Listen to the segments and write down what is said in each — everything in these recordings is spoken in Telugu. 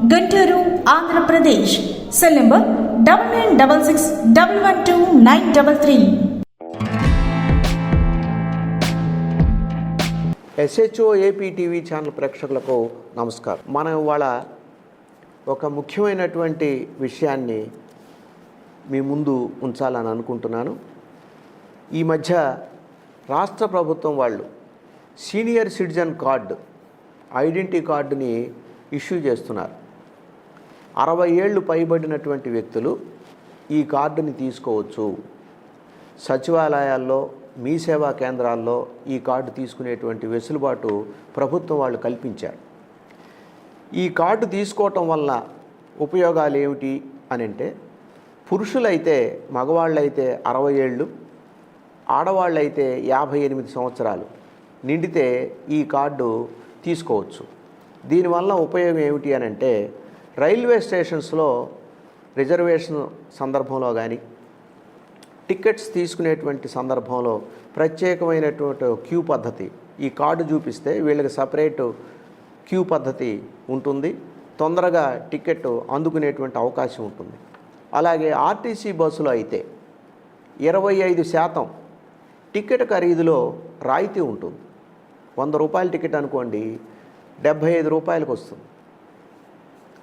Guntur Andhra Pradesh. Cell number double nine double six double one two nine double three. SHO AP TV channel ప్రేక్షకులకు నమస్కారం. మనం ఇవాళ ఒక ముఖ్యమైనటువంటి విషయాన్ని మీ ముందు ఉంచాలని అనుకుంటున్నాను. ఈ మధ్య రాష్ట్ర ప్రభుత్వం వాళ్ళు సీనియర్ సిటిజన్ కార్డు ఐడెంటిటీ కార్డుని ఇష్యూ చేస్తున్నారు. అరవై ఏళ్ళు పైబడినటువంటి వ్యక్తులు ఈ కార్డుని తీసుకోవచ్చు. సచివాలయాల్లో మీ సేవా కేంద్రాల్లో ఈ కార్డు తీసుకునేటువంటి వెసులుబాటు ప్రభుత్వం వాళ్ళు కల్పించారు. ఈ కార్డు తీసుకోవటం వల్ల ఉపయోగాలు ఏమిటి అని అంటే పురుషులైతే మగవాళ్ళైతే అరవై ఏళ్ళు ఆడవాళ్ళైతే యాభై ఎనిమిది సంవత్సరాలు నిండితే ఈ కార్డు తీసుకోవచ్చు. దీనివల్ల ఉపయోగం ఏమిటి అని అంటే రైల్వే స్టేషన్స్లో రిజర్వేషన్ సందర్భంలో కానీ టికెట్స్ తీసుకునేటువంటి సందర్భంలో ప్రత్యేకమైనటువంటి క్యూ పద్ధతి ఈ కార్డు చూపిస్తే వీళ్ళకి సపరేట్ క్యూ పద్ధతి ఉంటుంది. తొందరగా టికెట్ అందుకునేటువంటి అవకాశం ఉంటుంది. అలాగే ఆర్టీసీ బస్సులో అయితే ఇరవై ఐదు శాతం టికెట్ ఖరీదులో రాయితీ ఉంటుంది. వంద రూపాయల టికెట్ అనుకోండి డెబ్భై ఐదు రూపాయలకు వస్తుంది.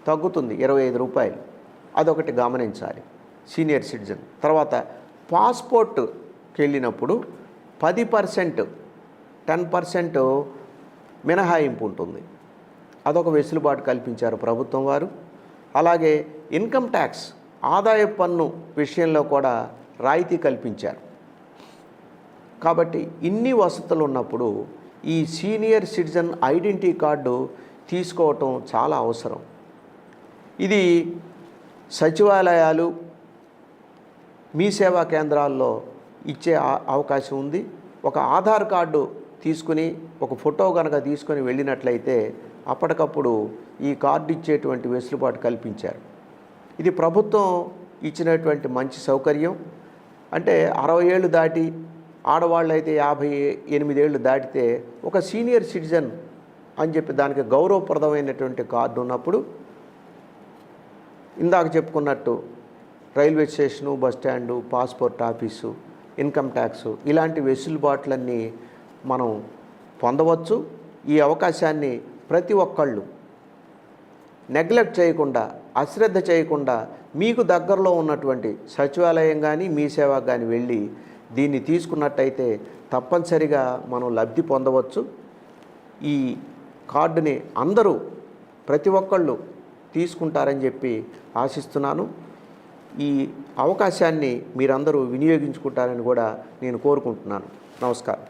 తగ్గుతుంది ఇరవై ఐదు రూపాయలు. అదొకటి గమనించాలి. Senior citizen. తర్వాత పాస్పోర్ట్కి వెళ్ళినప్పుడు పది పర్సెంట్ టెన్ పర్సెంట్ మినహాయింపు ఉంటుంది. అదొక వెసులుబాటు కల్పించారు ప్రభుత్వం వారు. అలాగే ఇన్కమ్ ట్యాక్స్ ఆదాయ పన్ను విషయంలో కూడా రాయితీ కల్పించారు. కాబట్టి ఇన్ని వసతులు ఉన్నప్పుడు ఈ సీనియర్ సిటిజన్ ఐడెంటిటీ కార్డు తీసుకోవటం చాలా అవసరం. ఇది సచివాలయాలు మీ సేవా కేంద్రాల్లో ఇచ్చే అవకాశం ఉంది. ఒక ఆధార్ కార్డు తీసుకుని ఒక ఫోటో కనుక తీసుకొని వెళ్ళినట్లయితే అప్పటికప్పుడు ఈ కార్డు ఇచ్చేటువంటి వెసులుబాటు కల్పించారు. ఇది ప్రభుత్వం ఇచ్చినటువంటి మంచి సౌకర్యం. అంటే అరవై ఏళ్ళు దాటి ఆడవాళ్ళు అయితే యాభై ఎనిమిదేళ్ళు దాటితే ఒక సీనియర్ సిటిజన్ అని చెప్పి దానికి గౌరవప్రదమైనటువంటి కార్డు ఉన్నప్పుడు ఇందాక చెప్పుకున్నట్టు railway station bus stand passport office income tax ఇలాంటి వెసులుబాట్లన్నీ మనం పొందవచ్చు. ఈ అవకాశాన్ని ప్రతి ఒక్కళ్ళు నెగ్లెక్ట్ చేయకుండా అశ్రద్ధ చేయకుండా మీకు దగ్గరలో ఉన్నటువంటి సచివాలయం కానీ మీ సేవ కానీ వెళ్ళి దీన్ని తీసుకున్నట్టయితే తప్పనిసరిగా మనం లబ్ధి పొందవచ్చు. ఈ కార్డుని అందరూ ప్రతి ఒక్కళ్ళు తీసుకుంటారని చెప్పి ఆశిస్తున్నాను. ఈ అవకాశాన్ని మీరందరూ వినియోగించుకుంటారని కూడా నేను కోరుకుంటున్నాను. నమస్కారం.